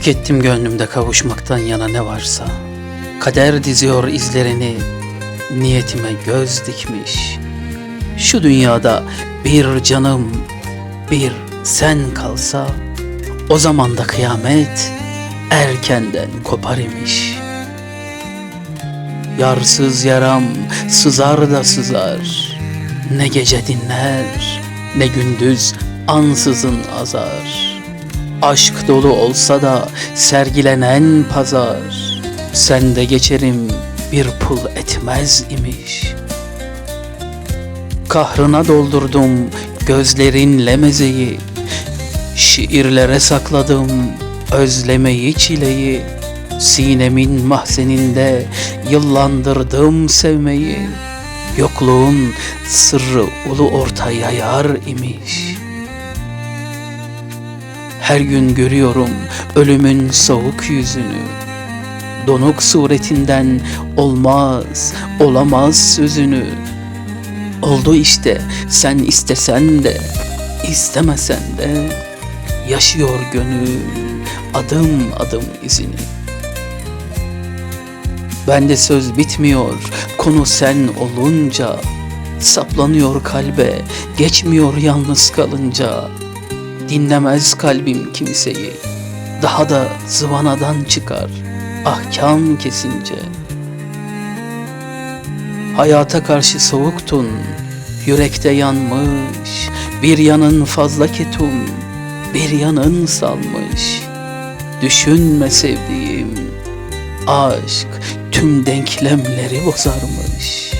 Tükettim gönlümde kavuşmaktan yana ne varsa. Kader diziyor izlerini, niyetime göz dikmiş. Şu dünyada bir canım, bir sen kalsa, o zaman da kıyamet erkenden kopar imiş. Yarsız yaram sızar da sızar, ne gece dinler, ne gündüz ansızın azar. Aşk dolu olsa da sergilenen pazar Sende geçerim bir pul etmez imiş. Kahrına doldurdum gözlerinle mezeyi Şiirlere sakladım özlemeyi çileyi. Sinemin mahzeninde yıllandırdım sevmeyi Yokluğun sırrı ulu orta yayar imiş her gün görüyorum ölümün soğuk yüzünü. Donuk suretinden olmaz, olamaz sözünü. Oldu işte sen istesen de, istemesen de yaşıyor gönül adım adım izini. Bende söz bitmiyor konu sen olunca Saplanıyor kalbe geçmiyor yalnız kalınca Dinlemez kalbim kimseyi Daha da zıvanadan çıkar Ahkam kesince. Hayata karşı soğuktun Yürekte yanmış. Bir yanın fazla ketum Bir yanın salmış. Düşünme sevdiğim Aşk tüm denklemleri bozarmış